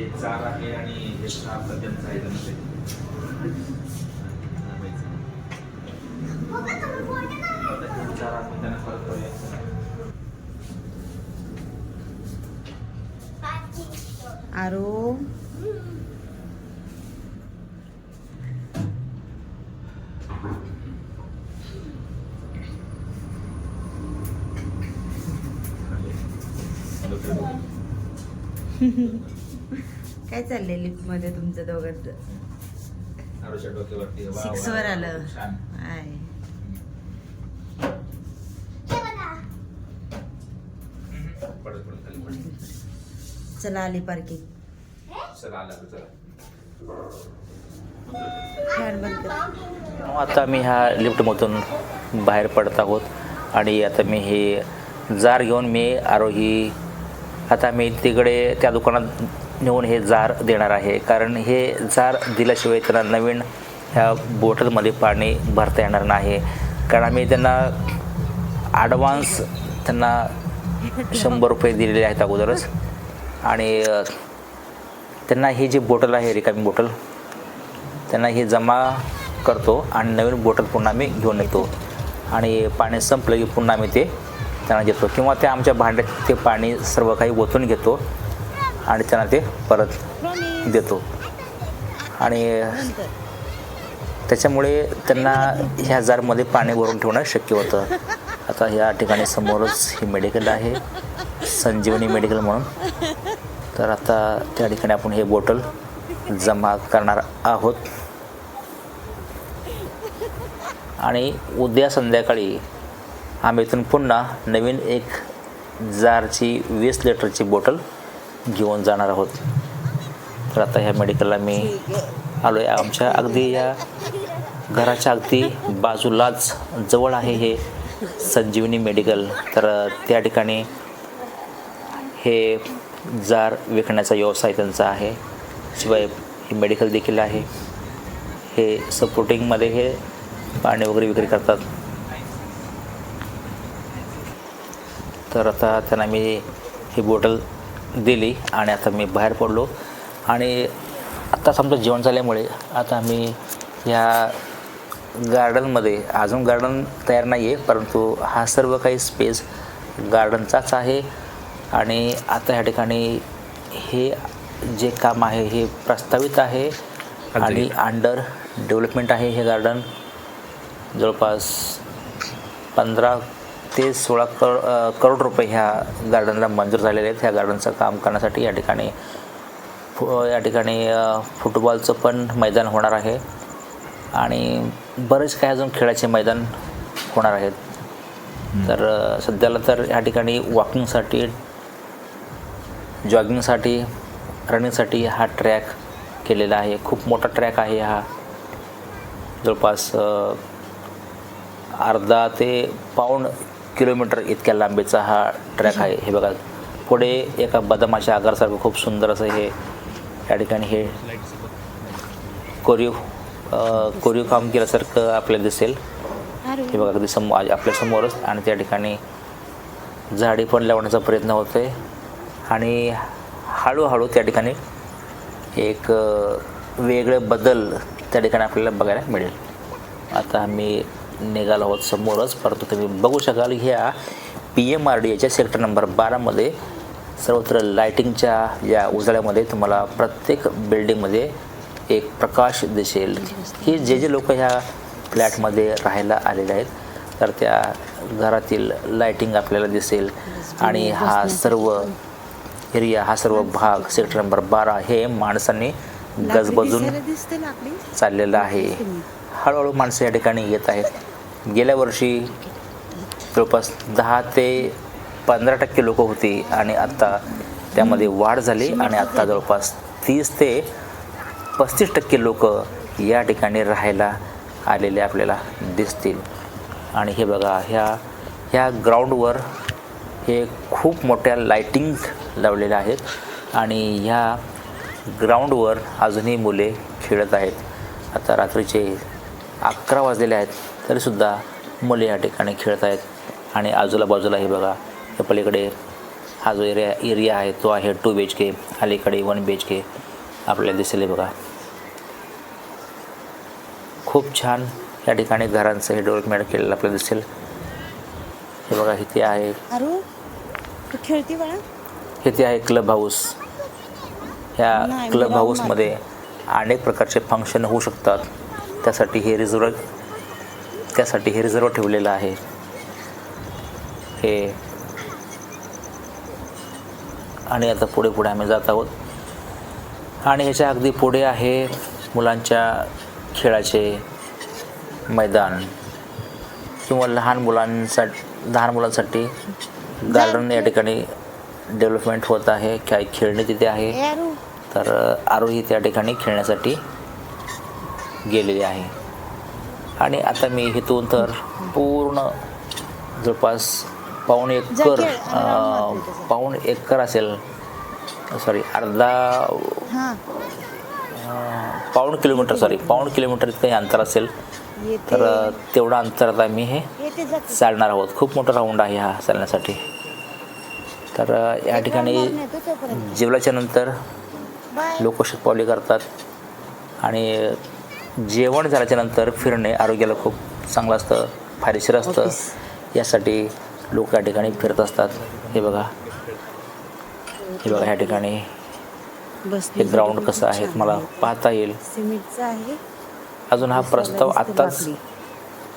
हे चार आहे आणि हे सहा त्यांचं आहे त्यामध्ये आता हे चार आपण त्यांना परत करूया आरो काय चाललंय लिफ्टमध्ये तुमचं दोघांचं? सिक्स वर आलं. आहे चला आली पार्किंग. आता मी ह्या लिफ्टमधून बाहेर पडत आहोत आणि आता मी हे जार घेऊन मी आरोही आता मी तिकडे त्या दुकानात नेऊन हे जार देणार आहे. कारण हे जार दिल्याशिवाय त्यांना नवीन ह्या बॉटलमध्ये पाणी भरता येणार नाही. कारण आम्ही त्यांना ॲडव्हान्स त्यांना शंभर रुपये दिलेले आहेत अगोदरच. आणि त्यांना ही जी बॉटल आहे रिकामी बॉटल त्यांना हे जमा करतो आणि नवीन बॉटल पुन्हा आम्ही घेऊन येतो. आणि पाणी संपलं की पुन्हा आम्ही ते त्यांना देतो. किंवा ते आमच्या भांड्यात ते पाणी सर्व काही ओतून घेतो. आणि त्यांना ते परत देतो. आणि त्याच्यामुळे त्यांना ह्या जारमध्ये पाणी भरून ठेवणं शक्य होतं. आता या ठिकाणी समोरच हे मेडिकल आहे. संजीवनी मेडिकल म्हणून. तर आता त्या ठिकाणी आपण हे बॉटल जमा करणार आहोत. आणि उद्या संध्याकाळी आम्ही इथून पुन्हा नवीन एक जारची वीस लिटरची बॉटल घेऊन जाणार आहोत. तर आता ह्या मेडिकलला मी आलो आहे आमच्या अगदी या घराच्या अगदी बाजूलाच जवळ आहे हे संजीवनी मेडिकल तर त्या ठिकाणी हे जार विकण्याचा व्यवसाय त्यांचा आहे. शिवाय हे मेडिकल देखील आहे. हे सपोर्टिंगमध्ये हे पाणी वगैरे विक्री करतात. तर आता त्यांना मी ही बॉटल दिली आणि आता मी बाहेर पडलो. आणि आता समजा जेवण झाल्यामुळे आता आम्ही ह्या गार्डनमध्ये अजून गार्डन तयार नाही आहे परंतु हा सर्व काही स्पेस गार्डनचाच आहे. आणि आता ह्या ठिकाणी हे जे काम आहे हे प्रस्तावित आहे. आणि अंडर डेव्हलपमेंट आहे हे गार्डन जवळपास पंधरा ते सोळा करो करोड रुपये ह्या गार्डनला मंजूर झालेले आहेत. ह्या गार्डनचं काम करण्यासाठी या ठिकाणी फु या ठिकाणी फुटबॉलचं पण मैदान होणार आहे. आणि बरेच काही अजून खेळाचे मैदान होणार आहेत. तर सध्याला तर या ठिकाणी वॉकिंगसाठी जॉगिंगसाठी रनिंगसाठी हा ट्रॅक केलेला आहे. खूप मोठा ट्रॅक आहे हा. जवळपास अर्धा ते पाऊण किलोमीटर इतक्या लांबीचा हा ट्रॅक आहे. हे बघा पुढे एका बदामाच्या आकारासारखं खूप सुंदर असं हे या ठिकाणी हे कोरीव कोरीव काम केल्यासारखं आपल्याला दिसेल. हे बघा अगदी समोर आपल्या समोरच आणि त्या ठिकाणी झाडी पण लावण्याचा प्रयत्न होतो आणि हळूहळू त्या ठिकाणी एक वेगळे बदल त्या ठिकाणी आपल्याला बघायला मिळेल. आता आम्ही निघालो आहोत समोरच. परंतु तुम्ही बघू शकाल ह्या पी एम आर डी एच्या सेक्टर नंबर बारामध्ये सर्वत्र लायटिंगच्या या उजळ्यामध्ये तुम्हाला प्रत्येक बिल्डिंगमध्ये एक प्रकाश दिसेल. ही जे जे लोक ह्या फ्लॅटमध्ये राहायला आलेले आहेत तर त्या घरातील लायटिंग आपल्याला दिसेल. आणि हा सर्व एरिया हा सर्व भाग सेक्टर नंबर बारा हे माणसांनी गजबजून चाललेलं आहे. हळूहळू माणसं या ठिकाणी येत आहेत. गेल्या वर्षी जवळपास दहा ते पंधरा टक्के लोक होती आणि आत्ता त्यामध्ये वाढ झाली आणि आत्ता जवळपास तीस ते पस्तीस टक्के लोक या ठिकाणी राहायला आलेले आपल्याला दिसतील. आणि हे बघा ह्या ह्या ग्राउंडवर हे खूप मोठ्या लाईटिंग लावलेल्या आहेत आणि ह्या ग्राउंडवर अजूनही मुले खेळत आहेत. आता रात्रीचे अकरा वाजलेले आहेत. तरीसुद्धा मुले या ठिकाणी खेळत आहेत आणि आजूला बाजूला हे बघा या पलीकडे हा जो एरिया एरिया आहे तो आहे टू बी एच के. अलीकडे वन बी एच के आपल्याला दिसेल हे बघा. खूप छान या ठिकाणी घरांचं हे डेव्हलपमेंट केलेलं आपल्याला दिसेल. हे बघा इथे आहे. इथे आहे क्लब हाऊस ह्या क्लब हाऊसमध्ये अनेक प्रकारचे फंक्शन होऊ शकतात. त्यासाठी हे रिझर्व त्यासाठी हे रिझर्व ठेवलेलं आहे. हे. आणि आता पुढे पुढे आम्ही जात आहोत. आणि ह्याच्या अगदी पुढे आहे मुलांच्या खेळाचे मैदान. किंवा लहान मुलांसाठी लहान मुलांसाठी गार्डन या ठिकाणी डेव्हलपमेंट होत आहे. काय खेळणे तिथे आहे. तर आरोही त्या ठिकाणी खेळण्यासाठी गेलेली आहे. आणि आता मी इथून तर पूर्ण जवळपास पाऊण एकर. पाऊण एकर असेल सॉरी अर्धा पाऊण किलोमीटर सॉरी पाऊण किलोमीटर इतकं हे अंतर असेल. तर तेवढं अंतर आता मी हे चालणार आहोत. खूप मोठा राऊंड आहे हा चालण्यासाठी. तर या ठिकाणी जेवल्याच्या नंतर लोक शतपावली करतात आणि जेवण झाल्याच्यानंतर फिरणे आरोग्याला खूप चांगलं असतं फायदेशीर असतं. यासाठी लोक या ठिकाणी फिरत असतात. हे बघा. हे बघा ह्या ठिकाणी हे ग्राउंड कसं आहे मला पाहता येईल. अजून हा प्रस्ताव आत्ताच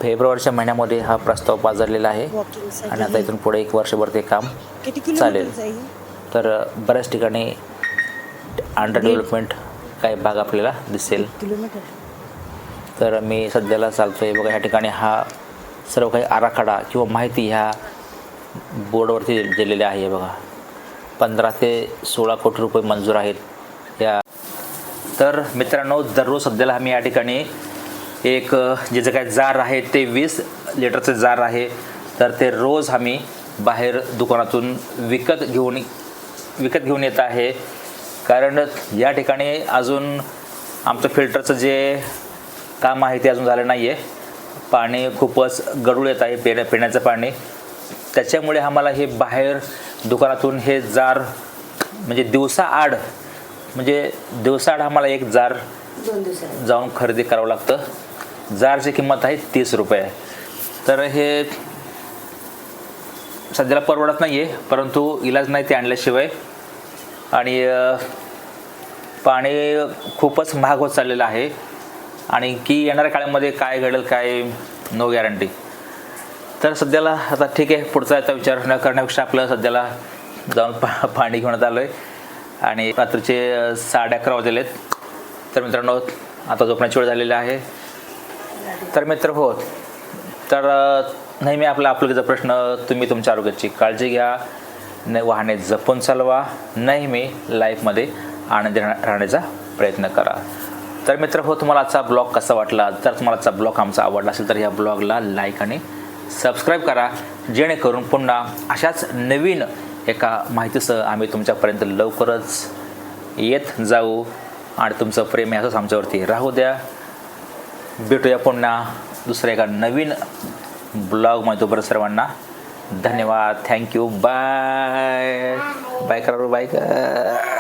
फेब्रुवारीच्या महिन्यामध्ये हा प्रस्ताव पाजरलेला आहे. आणि आता इथून पुढे एक वर्षभर ते काम चालेल. तर बऱ्याच ठिकाणी अंडर डेव्हलपमेंट काही भाग आपल्याला दिसेल. किलोमीटर. तर मी सध्याला चालतो आहे बघा ह्या ठिकाणी हा सर्व काही आराखडा किंवा माहिती ह्या बोर्डवरती दिलेली आहे बघा. पंधरा ते सोळा कोटी रुपये मंजूर आहेत या. तर मित्रांनो दररोज सध्याला आम्ही या ठिकाणी एक जे जे काही जार आहे ते वीस लिटरचं जार आहे. तर ते रोज आम्ही बाहेर दुकानातून विकत घेऊन विकत घेऊन येत आहे. कारण या ठिकाणी अजून आमचं फिल्टरचं जे काम आहे ते अजून झालं नाही आहे पाणी खूपच गडूळ येत आहे पिण्या पिण्याचं पाणी. त्याच्यामुळे आम्हाला हे बाहेर दुकानातून हे जार म्हणजे दिवसाआड म्हणजे दिवसाआड आम्हाला एक जार जाऊन खरेदी करावं लागतं. जारची किंमत आहे तीस रुपये. तर हे सध्याला परवडत नाही आहे परंतु इलाज नाही ते आणल्याशिवाय. आणि पाणी खूपच महाग होत चाललेलं आहे. आणि की येणाऱ्या काळामध्ये काय घडेल काय? नो गॅरंटी तर सध्याला आता ठीक आहे पुढचा याचा विचार न करण्यापेक्षा आपलं सध्याला जाऊन पा पाणी घेऊन आलो आहे आणि रात्रीचे साडे अकरा वाजलेले आहेत. तर मित्रांनो आता झोपण्याची वेळ झालेली आहे. तर मित्र हो. तर नेहमी आपला आपुलकीचा प्रश्न तुम्ही तुमच्या आरोग्याची काळजी घ्या. न वाहने जपून चालवा. नेहमी लाईफमध्ये आनंदी राहण्याचा प्रयत्न करा. तर मित्र हो तुम्हाला आजचा ब्लॉग कसा वाटला? जर तुम्हाला आजचा ब्लॉग आमचा आवडला असेल तर या ब्लॉगला लाईक आणि सबस्क्राईब करा जेणेकरून पुन्हा अशाच नवीन एका माहितीसह आम्ही तुमच्यापर्यंत लवकरच येत जाऊ आणि तुमचं प्रेम असंच आमच्यावरती राहू द्या. भेटूया पुन्हा दुसऱ्या एका नवीन ब्लॉगमध्ये. बरं सर्वांना धन्यवाद. थँक्यू बाय बाय करा बाय कर